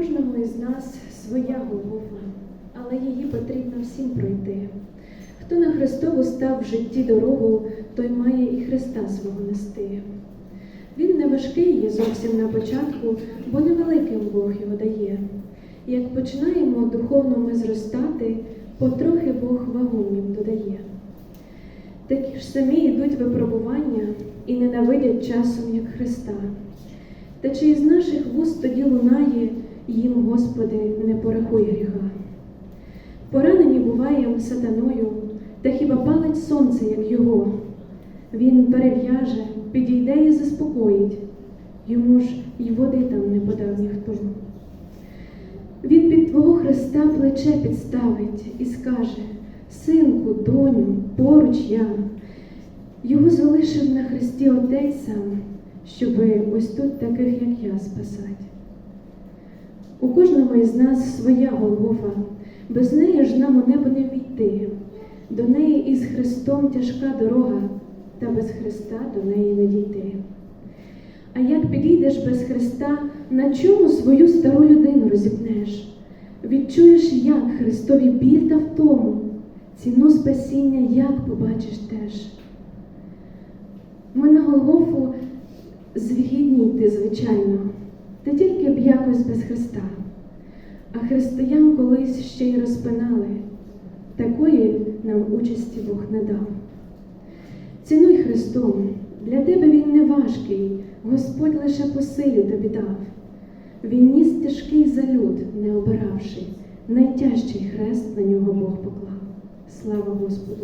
кожного із нас своя Голгофа, але її потрібно всім пройти. Хто на Христову став в житті дорогу, той має і Христа свого нести. Він не важкий є зовсім на початку, бо невеликим Бог його дає. Як починаємо духовно ми зростати, потрохи Бог вагу додає. Такі ж самі йдуть випробування і ненавидять часом, як Христа. Та чи із наших вуст тоді лунає їм, Господи, не порахуй гріха? Поранені буваєм сатаною, та хіба палить сонце, як його? Він перев'яже, підійде і заспокоїть, йому ж й води там не подав ніхто. Він під Твого Христа плече підставить і скаже: Синку, доню, поруч я. Його залишив на хресті Отець сам, щоби ось тут таких, як я, спасать. У кожному із нас своя Голгофа, без неї ж нам у небо не війти. До неї із Христом тяжка дорога, та без Христа до неї не дійти. А як підійдеш без Христа, на чому свою стару людину розіпнеш? Відчуєш, як Христові біль та втому, ціну спасіння як побачиш теж. Ми на Голгофу згідні йти, звичайно, та тільки б якось без Христа. А християн колись ще й розпинали, такої нам участі Бог не дав. Цінуй Христом, для тебе він не важкий, Господь лише по силі тобі дав. Він ніс тяжкий за люд, не обиравши, найтяжчий хрест на нього Бог поклав. Слава Господу!